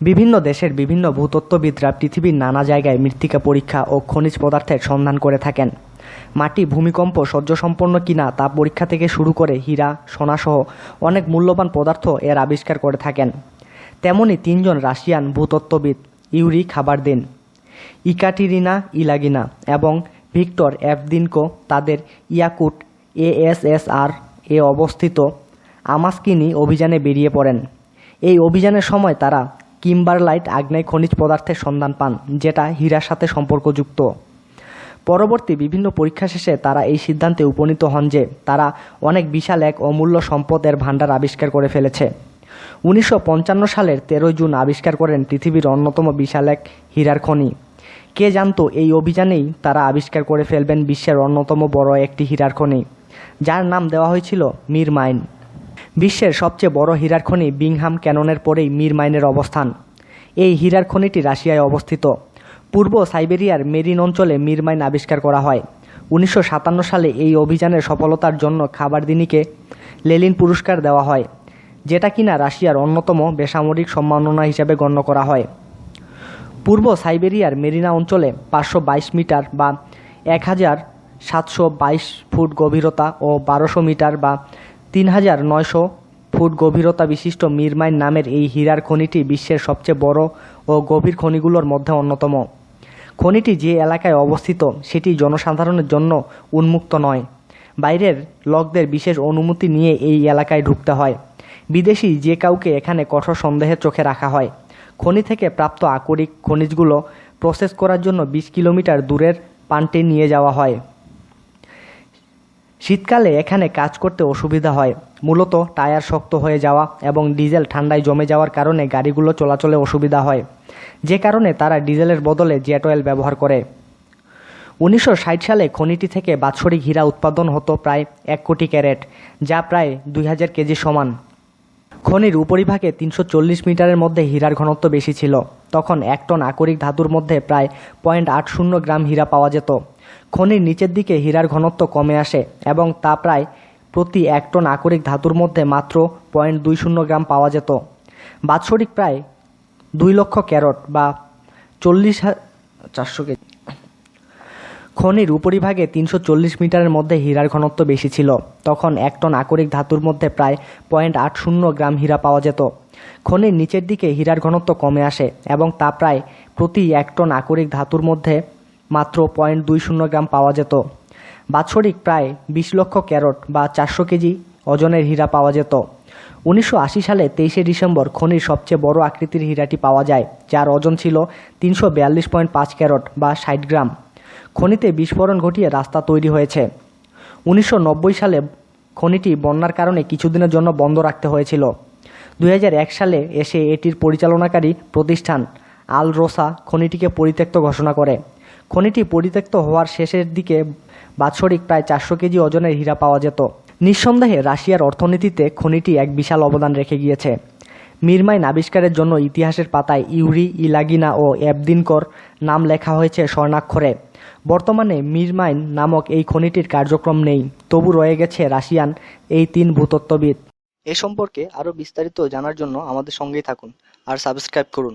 বিভিন্ন দেশের বিভিন্ন ভূতত্ত্ববিদরা পৃথিবীর নানা জায়গায় মৃত্তিকা পরীক্ষা ও খনিজ পদার্থের সন্ধান করে থাকেন। মাটি ভূমিকম্প সহ্যসম্পন্ন কিনা তা পরীক্ষা থেকে শুরু করে হীরা, সোনাসহ অনেক মূল্যবান পদার্থ এর আবিষ্কার করে থাকেন। তেমনি তিনজন রাশিয়ান ভূতত্ত্ববিদ ইউরি খাবারদিন, ইকাটিরিনা ইলাগিনা এবং ভিক্টর এভদিনকো তাদের ইয়াকুট এএসএসআর এ অবস্থিত আমাস্কিনি অভিযানে বেরিয়ে পড়েন। এই অভিযানের সময় তারা কিম্বারলাইট আগ্নেয় খনিজ পদার্থের সন্ধান পান, যেটা হীরার সাথে সম্পর্কযুক্ত। পরবর্তী বিভিন্ন পরীক্ষা শেষে তারা এই সিদ্ধান্তে উপনীত হন যে তারা অনেক বিশাল এক অমূল্য সম্পদের ভাণ্ডার আবিষ্কার করে ফেলেছে। উনিশশো পঞ্চান্ন সালের তেরোই জুন আবিষ্কার করেন পৃথিবীর অন্যতম বিশাল এক হীরার খনি। কে জানতো এই অভিযানেই তারা আবিষ্কার করে ফেলবেন বিশ্বের অন্যতম বড় একটি হীরার খনি, যার নাম দেওয়া হয়েছিল মির মাইন। বিশ্বের সবচেয়ে বড় হীরার খনি বিংহাম ক্যাননের পরেই মির মাইনের অবস্থান। এই হীরার খনিটি রাশিয়ায় অবস্থিত। পূর্ব সাইবেরিয়ার মেরিন অঞ্চলে মির মাইন আবিষ্কার করা হয়। উনিশশো সাতান্ন সালে এই অভিযানের সফলতার জন্য খাবারদিনীকে লেলিন পুরস্কার দেওয়া হয়, যেটা কিনা রাশিয়ার অন্যতম বেসামরিক সম্মাননা হিসেবে গণ্য করা হয়। পূর্ব সাইবেরিয়ার মেরিনা অঞ্চলে পাঁচশো বাইশ মিটার বা এক হাজার সাতশো বাইশ ফুট গভীরতা ও বারোশো মিটার বা তিন হাজার নয়শো ফুট গভীরতা বিশিষ্ট মিরমাইন নামের এই হীরার খনিটি বিশ্বের সবচেয়ে বড় ও গভীর খনিগুলোর মধ্যে অন্যতম। খনিটি যে এলাকায় অবস্থিত, সেটি জনসাধারণের জন্য উন্মুক্ত নয়। বাইরের লোকদের বিশেষ অনুমতি নিয়ে এই এলাকায় ঢুকতে হয়। বিদেশি যে কাউকে এখানে কঠোর সন্দেহের চোখে রাখা হয়। খনি থেকে প্রাপ্ত আকরিক খনিজগুলো প্রসেস করার জন্য বিশ কিলোমিটার দূরের পান্টে নিয়ে যাওয়া হয়। শীতকালে এখানে কাজ করতে অসুবিধা হয়। মূলত টায়ার শক্ত হয়ে যাওয়া এবং ডিজেল ঠান্ডায় জমে যাওয়ার কারণে গাড়িগুলো চলাচলে অসুবিধা হয়। যে কারণে তারা ডিজেলের বদলে জেট অয়েল ব্যবহার করে। উনিশশো ষাট সালে খনিটি থেকে বাৎসরিক হীরা উৎপাদন হতো প্রায় এক কোটি ক্যারেট, যা প্রায় দুই হাজার কেজি সমান। খনির উপরিভাগে তিনশো চল্লিশ মিটারের মধ্যে হীরার ঘনত্ব বেশি ছিল। তখন এক টন আকরিক ধাতুর মধ্যে প্রায় পয়েন্ট আট শূন্য গ্রাম হীরা পাওয়া যেত। খনির নিচের দিকে হীরার ঘনত্ব কমে আসে এবং তা প্রায় প্রতি এক টন আকরিক ধাতুর মধ্যে মাত্র পয়েন্ট দুই শূন্য গ্রাম পাওয়া যেত। বাৎসরিক প্রায় দুই লক্ষ ক্যারট বা চল্লিশ চারশো কেজি খনির উপরিভাগে তিনশো চল্লিশ মিটারের মধ্যে হীরার ঘনত্ব বেশি ছিল। তখন এক টন আকরিক ধাতুর মধ্যে প্রায় পয়েন্ট আট শূন্য গ্রাম হীরা পাওয়া যেত। খনির নিচের দিকে হীরার ঘনত্ব কমে আসে এবং তা প্রায় প্রতি এক টন আকরিক ধাতুর মধ্যে মাত্র পয়েন্ট দুই শূন্য গ্রাম পাওয়া যেত। বাৎসরিক প্রায় বিশ লক্ষ ক্যারট বা চারশো কেজি ওজনের হীরা পাওয়া যেত। উনিশশো আশি সালে তেইশে ডিসেম্বর খনির সবচেয়ে বড় আকৃতির হীরাটি পাওয়া যায়, যার ওজন ছিল তিনশো বিয়াল্লিশ পয়েন্ট পাঁচ ক্যারট বা ষাট গ্রাম। খনিতে বিস্ফোরণ ঘটিয়ে রাস্তা তৈরি হয়েছে। উনিশশো নব্বই সালে খনিটি বন্যার কারণে কিছুদিনের জন্য বন্ধ রাখতে হয়েছিল। দুই হাজার এক সালে এসে এটির পরিচালনাকারী প্রতিষ্ঠান আল রোসা খনিটিকে পরিত্যক্ত ঘোষণা করে। খনিটি পরিত্যক্ত হওয়ার শেষের দিকে বাৎসরিক প্রায় চারশো কেজি ওজনের হীরা পাওয়া যেত। নিঃসন্দেহে রাশিয়ার অর্থনীতিতে খনিটি এক বিশাল অবদান রেখে গিয়েছে। মিরমাইন আবিষ্কারের জন্য ইতিহাসের পাতায় ইউরি, ইলাগিনা ও অ্যাবদিনকর নাম লেখা হয়েছে স্বর্ণাক্ষরে। বর্তমানে মিরমাইন নামক এই খনিটির কার্যক্রম নেই, তবু রয়ে গেছে রাশিয়ান এই তিন ভূতত্ত্ববিদ। এ সম্পর্কে আরও বিস্তারিত জানার জন্য আমাদের সঙ্গেই থাকুন, আর সাবস্ক্রাইব করুন।